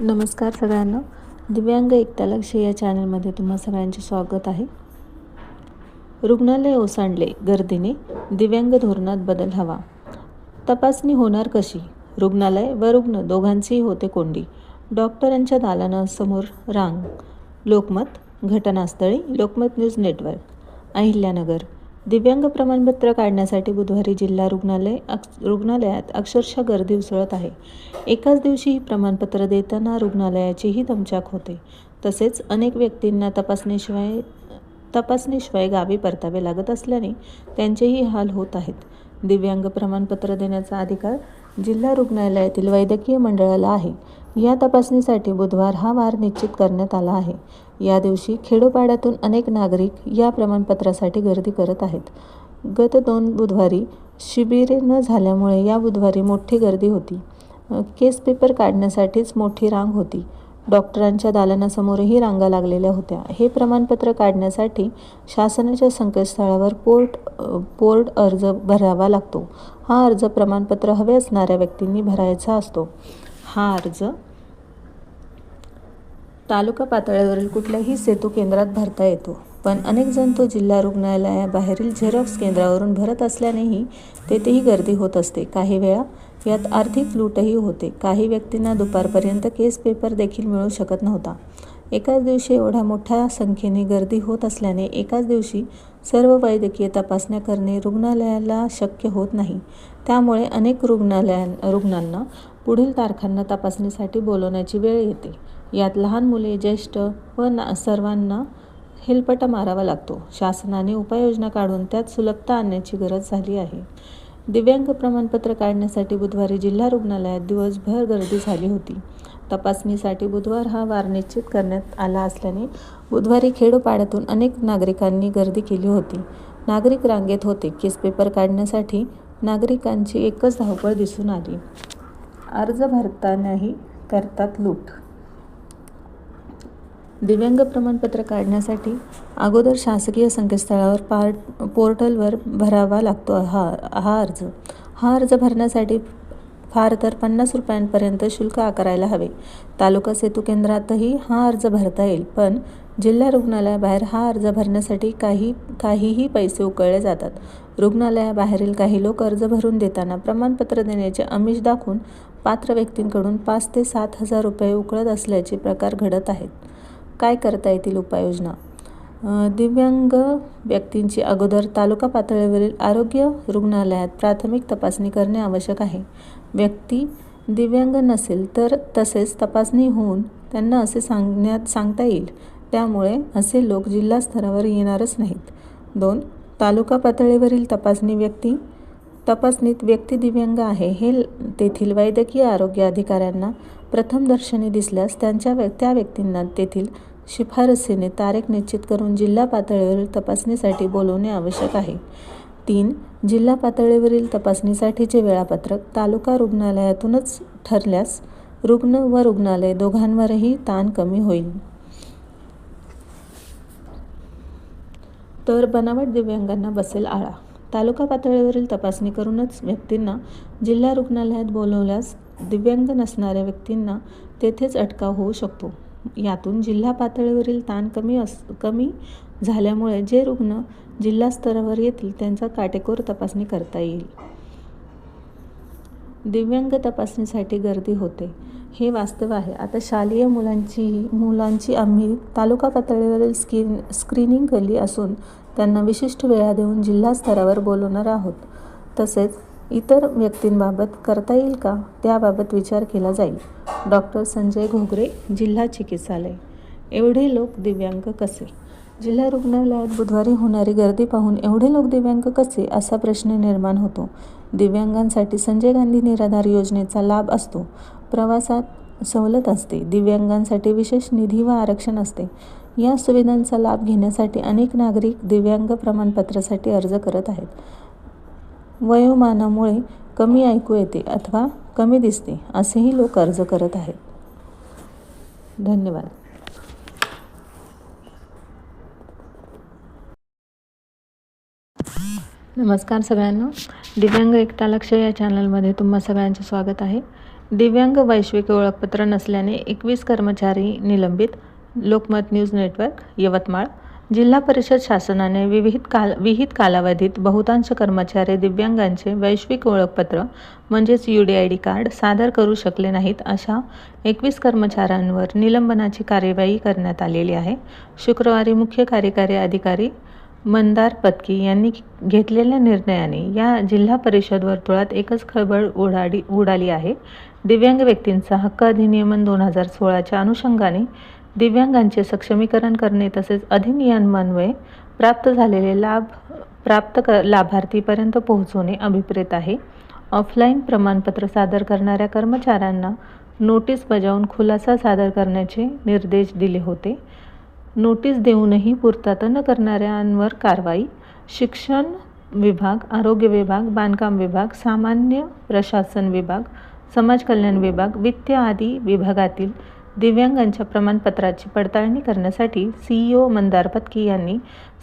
नमस्कार सगळ्यांना. दिव्यांग एकता लक्ष या चॅनलमध्ये तुम्हा सगळ्यांचे स्वागत आहे. रुग्णालय ओसांडले गर्दीने दिव्यांग धोरणात बदल हवा. तपासणी होणार कशी? रुग्णालय व रुग्ण दोघांचीही होते कोंडी. डॉक्टरांच्या दालनासमोर रांग लोकमत घटनास्थळी लोकमत न्यूज नेटवर्क अहिल्यानगर. दिव्यांग प्रमाणपत्र काढण्यासाठी बुधवारी जिल्हा रुग्णालय अक्ष रुग्णालयात अक्षरशः गर्दी उसळत आहे. एकाच दिवशी ही प्रमाणपत्र देताना रुग्णालयाचीही दमचाक होते. तसेच अनेक व्यक्तींना तपासणीशिवाय तपासणीशिवाय गावी परतावे लागत असल्याने त्यांचेही हाल होत आहेत. दिव्यांग प्रमाणपत्र देण्याचा अधिकार जिल्हा रुग्णालयातील वैद्यकीय मंडळाला आहे. या तपासणीसाठी बुधवार हा वार निश्चित करण्यात आला आहे. या दिवशी खेडोपाड्यातून अनेक नागरिक या प्रमाणपत्रासाठी गर्दी करत आहेत. गत दोन बुधवारी शिबिरे न झाल्यामुळे या बुधवारी मोठी गर्दी होती. केस पेपर काढण्यासाठीच मोठी रांग होती. डॉक्टरांच्या दालनासमोरही रांगा लागलेल्या होत्या. हे प्रमाणपत्र काढण्यासाठी शासनाच्या संकेतस्थळावर पोर्ट पोर्ट अर्ज भरावा लागतो. हा अर्ज प्रमाणपत्र हवे असणाऱ्या व्यक्तींनी भरायचा असतो. हा अर्ज तालुका पातळीवरील कुठल्याही सेतू केंद्रात भरता येतो. पण अनेक जण तो जिल्हा रुग्णालयाबाहेरील झेरॉक्स केंद्रावरून भरत असल्यानेही तेथेही गर्दी होत असते. काही वेळा यात आर्थिक लूटही होते. काही व्यक्तींना दुपारपर्यंत केस पेपर देखील मिळू शकत नव्हता. एकाच दिवशी एवढ्या मोठ्या संख्येने गर्दी होत असल्याने एकाच दिवशी सर्व वैद्यकीय तपासण्या करणे रुग्णालयाला शक्य होत नाही. त्यामुळे अनेक रुग्णालया रुग्णांना पुढील तारखांना तपासणीसाठी बोलवण्याची वेळ येते. यात लहान मुले ज्येष्ठ व ना सर्वांना हेलपटा मारावा लागतो. शासनाने उपाययोजना काढून त्यात सुलभता आणण्याची गरज झाली आहे. दिव्यांग प्रमाणपत्र काढण्यासाठी बुधवारी जिल्हा रुग्णालयात दिवसभर गर्दी झाली होती. तपासणीसाठी बुधवार हा वार निश्चित करण्यात आला असल्याने बुधवारी खेडोपाड्यातून अनेक नागरिकांनी गर्दी केली होती. नागरिक रांगेत होते. केस पेपर काढण्यासाठी नागरिकांची एकच धावपळ दिसून आली. अर्ज भरतानाही करतात लूट. दिव्यांग प्रमाणपत्र काढण्यासाठी अगोदर शासकीय संकेतस्थळावर पार्ट पोर्टलवर भरावा लागतो हा हा अर्ज. हा अर्ज भरण्यासाठी फार तर पन्नास रुपयांपर्यंत शुल्क आकारायला हवे. तालुका सेतू केंद्रातही हा अर्ज भरता येईल पण जिल्हा रुग्णालयाबाहेर हा अर्ज भरण्यासाठी काही काहीही पैसे उकळले जातात. रुग्णालयाबाहेरील काही लोक अर्ज भरून देताना प्रमाणपत्र देण्याचे आमिष दाखवून पात्र व्यक्तींकडून पाच ते सात हजार रुपये उकळत असल्याचे प्रकार घडत आहेत. काय करता येतील उपाययोजना? दिव्यांग व्यक्तींची अगोदर तालुका पातळीवरील आरोग्य रुग्णालयात प्राथमिक तपासणी करणे आवश्यक आहे. व्यक्ती दिव्यांग नसेल तर तसेच तपासणी होऊन त्यांना असे सांगण्यात सांगता येईल. त्यामुळे असे लोक जिल्हा स्तरावर येणारच नाहीत. दोन तालुका पातळीवरील तपासणी व्यक्ती तपासणीत व्यक्ती दिव्यांग आहे हे तेथील वैद्यकीय आरोग्य अधिकाऱ्यांना प्रथमदर्शनी दिसल्यास त्यांच्या त्या व्यक्तींना तेथील शिफारसीने तारीख निश्चित करून जिल्हा पातळीवरील तपासणीसाठी बोलवणे आवश्यक आहे. तीन जिल्हा पातळीवरील तपासणीसाठीचे वेळापत्रक तालुका रुग्णालयातूनच ठरल्यास रुग्ण व रुग्णालय दोघांवरही ताण कमी होईल. तर बनावट दिव्यांगांना बसेल आळा. तालुका पातळीवरील तपासणी करूनच व्यक्तींना जिल्हा रुग्णालयात बोलवल्यास दिव्यांग नसणाऱ्या व्यक्तींना तेथेच अटकाव होऊ शकतो. यातून जिल्हा पातळीवरील ताण कमी अस कमी झाल्यामुळे जे रुग्ण जिल्हा स्तरावर येतील त्यांचा काटेकोर तपासणी करता येईल. दिव्यांग तपासणीसाठी गर्दी होते. हे वास्तव आहे. आता शालेय मुलांची मुलांची आम्ही तालुका पातळीवरील स्क्रीन स्क्रीनिंग केली असून त्यांना विशिष्ट वेळा देऊन जिल्हा स्तरावर बोलवणार आहोत. तसेच इतर व्यक्तींबाबत करता येईल का? त्याबाबत विचार केला जाईल. डॉक्टर संजय घोगरे जिल्हा चिकित्सालय. एवढे लोक दिव्यांग कसे? जिल्हा रुग्णालयात बुधवारी होणारी गर्दी पाहून एवढे लोक दिव्यांग कसे असा प्रश्न निर्माण होतो. दिव्यांगांसाठी संजय गांधी निराधार योजनेचा लाभ असतो. प्रवासात सवलत असते. दिव्यांगांसाठी विशेष निधी व आरक्षण असते. या सुविधांचा लाभ घेण्यासाठी अनेक नागरिक दिव्यांग प्रमाणपत्रासाठी अर्ज करत आहेत. वयोमानामुळे कमी ऐकू येते अथवा कमी दिसते असेही लोक अर्ज करत आहेत. धन्यवाद. नमस्कार सगळ्यांना. दिव्यांग एकटा लक्ष या चॅनलमध्ये तुम्हा सगळ्यांचे स्वागत आहे. दिव्यांग वैश्विक ओळखपत्र नसल्याने एकवीस कर्मचारी निलंबित. Lokmat news network Yavatmal. जिल्हा परिषद शासनाने विविध काल विहित कालावधीत बहुतांश कर्मचारी दिव्यांगांचे वैश्विक ओळखपत्र म्हणजेच U D I D card सादर करू शकले नाहीत अशा एकवीस कर्मचाऱ्यांवर निलंबनाची कार्यवाही करण्यात आलेली आहे. शुक्रवारी मुख्य कार्यकारी अधिकारी मंदार पत्की यांनी घेतलेल्या निर्णयाने या जिल्हा परिषद वर्तुळात एकच खळबळ उडाडी उडाली आहे. दिव्यांग व्यक्तींचा हक्क अधिनियमन दोन हजार सोळाच्या अनुषंगाने दिव्यांगांचे सक्षमीकरण करणे तसेच अधिनियमान्वये प्राप्त झालेले लाभ प्राप्त क लाभार्थीपर्यंत पोहोचवणे अभिप्रेत आहे. ऑफलाईन प्रमाणपत्र सादर करणाऱ्या कर्मचाऱ्यांना नोटीस बजावून खुलासा सादर करण्याचे निर्देश दिले होते. नोटीस देऊनही पूर्तता न करणाऱ्यांवर कारवाई शिक्षण विभाग आरोग्य विभाग बांधकाम विभाग सामान्य प्रशासन विभाग समाज कल्याण विभाग वित्त आदी विभागातील दिव्यांगांच्या प्रमाणपत्राची पडताळणी करण्यासाठी C E O Mandar Patki यांनी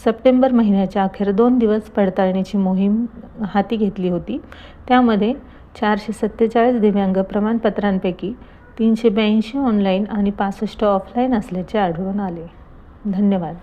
सप्टेंबर महिन्याच्या अखेर दोन दिवस पडताळणीची मोहीम हाती घेतली होती. त्यामध्ये चारशे सत्तेचाळीस दिव्यांग प्रमाणपत्रांपैकी तीनशे ब्याऐंशी ऑनलाईन आणि पासष्ट ऑफलाईन असल्याचे आढळून आले. धन्यवाद.